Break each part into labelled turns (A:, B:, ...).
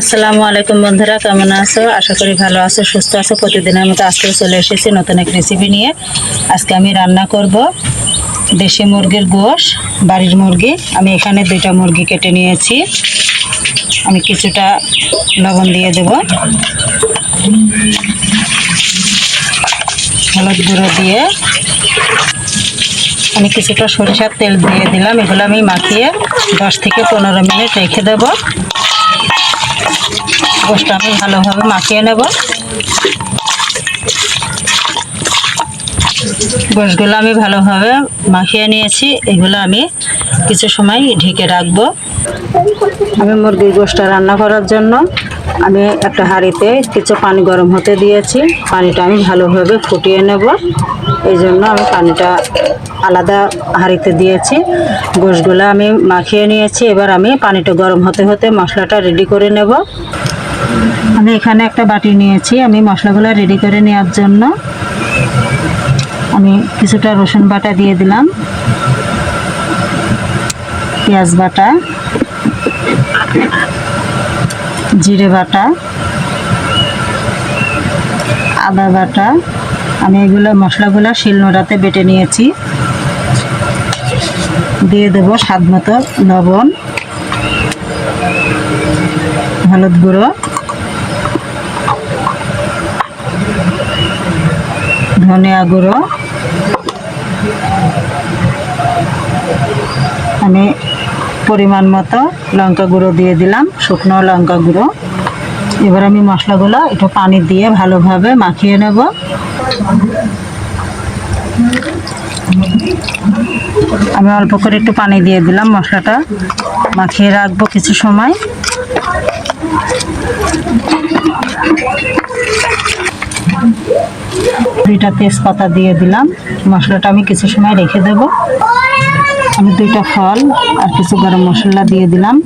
A: আসসালামু আলাইকুম বন্ধুরা, কেমন আছো? আশা করি ভালো আছো, সুস্থ আছো। প্রতিদিনের মতো আজকে চলে এসেছি নতুন এক রেসিপি নিয়ে। আজকে আমি রান্না করব দেশি মুরগির গোশ, বাড়ির মুরগি। আমি এখানে দুইটা মুরগি কেটে নিয়েছি। আমি কিছুটা লবণ দিয়ে দেব। হলুদ গুঁড়ো দিয়ে। আমি কিছুটা সরিষার তেল দিয়ে দিলাম। এগুলো আমি মাখিয়ে দশ থেকে পনেরো মিনিট রেখে দেবো। গোষ্ঠটা আমি ভালোভাবে মাখিয়ে নেব। গোশগুলো আমি ভালোভাবে মাখিয়ে নিয়েছি, এগুলো আমি কিছু সময় ঢেকে রাখব। আমি মুরগির গোষ্ঠটা রান্না করার জন্য আমি একটা হাঁড়িতে কিছু পানি গরম হতে দিয়েছি। পানিটা আমি ভালোভাবে ফুটিয়ে নেব। এই জন্য আমি পানিটা আলাদা হাঁড়িতে দিয়েছি। গোশগুলো আমি মাখিয়ে নিয়েছি। এবার আমি পানিটা গরম হতে হতে মশলাটা রেডি করে নেব। আমি এখানে একটা বাটি নিয়েছি। আমি মশলাগুলো রেডি করে নেওয়ার জন্য। আমি কিছুটা রসুন বাটা দিয়ে দিলাম। পেঁয়াজ বাটা। জিরে বাটা। আদা বাটা। আমি এগুলো মশলাগুলো শিলনোড়াতে বেটে নিয়েছি। দিয়ে দেবো স্বাদ মতো লবণ, হলুদ গুঁড়ো। ধনিয়া গুঁড়ো আমি পরিমাণ মতো লঙ্কা গুঁড়ো দিয়ে দিলাম, শুকনো লঙ্কা গুঁড়ো। এবার আমি মশলাগুলো একটু পানি দিয়ে ভালোভাবে মাখিয়ে নেব। আমি অল্প করে একটু পানি দিয়ে দিলাম মশলাটা। মাখিয়ে রাখব কিছু সময়। দুইটা তেজপাতা দিয়ে দিলাম। মশলাটা আমি কিছু সময় রেখে দেব। আমি দুইটা ফল আর কিছু গরম মশলা দিয়ে দিলাম।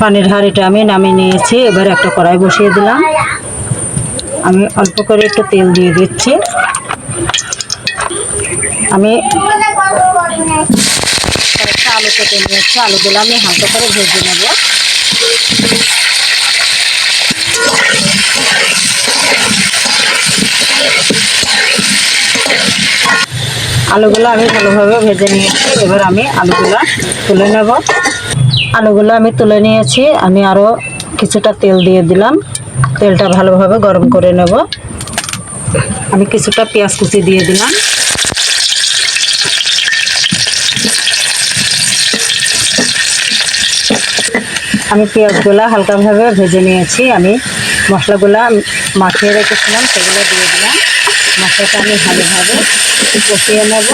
A: পানির হাঁড়িটা আমি নামিয়ে নিয়েছি। এবার একটা কড়াই বসিয়ে দিলাম। আমি অল্প করে একটু তেল দিয়ে দিচ্ছি। আমি আলু কেটে নিয়েছি। আলুগুলো আমি হালকা করে ভেজে নেব। আলুগুলো আমি ভালোভাবে ভেজে নিয়েছি। এবার আমি আলুগুলো তুলে নেব। আলুগুলো আমি তুলে নিয়েছি। আমি আরও কিছুটা তেল দিয়ে দিলাম। তেলটা ভালোভাবে গরম করে নেব। আমি কিছুটা পেঁয়াজ কুচি দিয়ে দিলাম। আমি পেঁয়াজগুলো হালকাভাবে ভেজে নিয়েছি। আমি মশলাগুলো মাখিয়ে রেখেছিলাম, সেগুলো দিয়ে দিলাম। মশলাটা আমি ভালোভাবে একটু কষিয়ে নেব।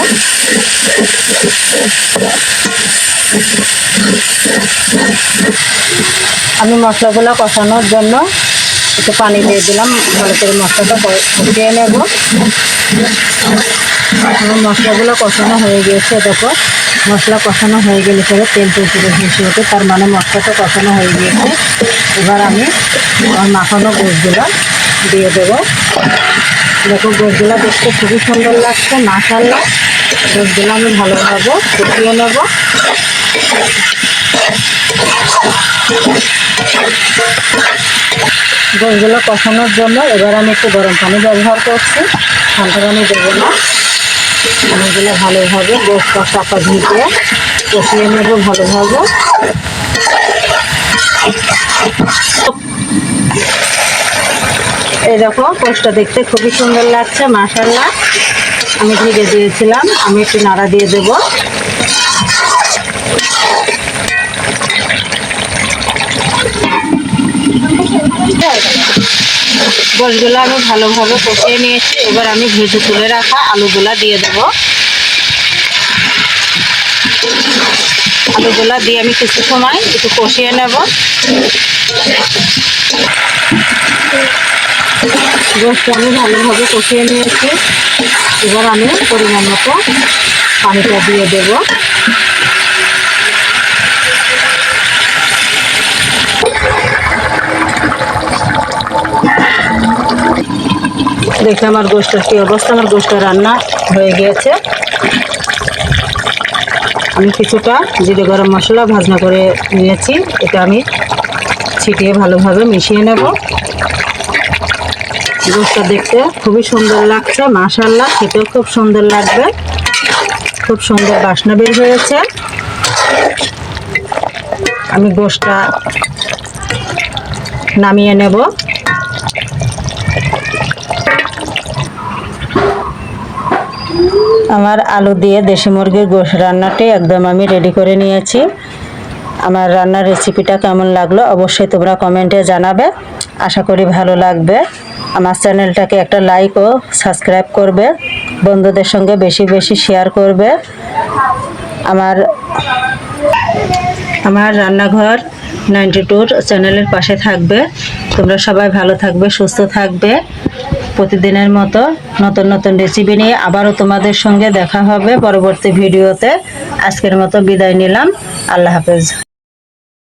A: আমি মশলাগুলো কষানোর জন্য একটু পানি দিয়ে দিলাম, ভালো করে মশলাটা কষিয়ে নেব। আমার মশলাগুলো কষানো হয়ে গিয়েছে, দেখো। মশলা কষানো হয়ে গেলে পরে তেলটা উপরে ভেসে ওঠে তার মানে মশলাটা কষানো হয়ে গিয়েছে। এবার আমি আমার মাখানো গোসগুলো দিয়ে দেবো। দেখো গোসগুলো দেখতে খুবই সুন্দর লাগছে মাসাল্লা গোসগুলো আমি ভালো ভালোভাবে কষিয়ে নেব। গোসগুলো কষানোর জন্য এবার আমি একটু গরম পানি ব্যবহার করছি। ঠান্ডা পানি দেবো না। এগুলো ভালোভাবে গোসটা চাপা দিয়ে কষিয়ে নেব ভালোভাবে। এই দেখো, পোস্টটা দেখতে খুবই সুন্দর লাগছে মাশাল্লাহ আমি ঢেকে দিয়েছিলাম, আমি একটু নাড়া দিয়ে দেব। গোসগুলো আমি ভালোভাবে কষিয়ে নিয়েছি, এবার আমি ভেজে তুলে রাখা আলুগুলা দিয়ে দেব। আলুগুলা দিয়ে আমি কিছু সময় একটু কষিয়ে নেব। গোসটা আমি ভালোভাবে কষিয়ে নিয়েছি। এবার আমি পরিমাণ মতো পানিটা দিয়ে দেব। দেখে আমার গোষ্ঠের কী অবস্থা, আমার গোষ্ঠটা রান্না হয়ে গিয়েছে। আমি কিছুটা জিরে গরম মশলা ভাজনা করে নিয়েছি। এটা আমি ছিটিয়ে ভালোভাবে মিশিয়ে নেব। গোশটা দেখতে খুবই সুন্দর লাগছে মাশাল্লাহ খেতেও খুব সুন্দর লাগবে। খুব সুন্দর বাসনা বের হয়েছে। আমি গোশটা নামিয়ে নেব। আমার আলু দিয়ে দেশি মুরগির গোশ রান্নাটি একদম আমি রেডি করে নিয়েছি। আমার রান্নার রেসিপিটা কেমন লাগল অবশ্যই তোমরা কমেন্টে জানাবে। আশা করি ভালো লাগবে। আমার চ্যানেলটাকে একটা লাইক ও সাবস্ক্রাইব করবে, বন্ধুদের সঙ্গে বেশি বেশি শেয়ার করবে। আমার আমার রান্নাঘর নাইনটি টুর চ্যানেলের পাশে থাকবে। তোমরা সবাই ভালো থাকবে, সুস্থ থাকবে। প্রতিদিনের মতো নতুন নতুন রেসিপি নিয়ে আবারও তোমাদের সঙ্গে দেখা হবে পরবর্তী ভিডিওতে আজকের মতো বিদায় নিলাম। আল্লাহ হাফেজ।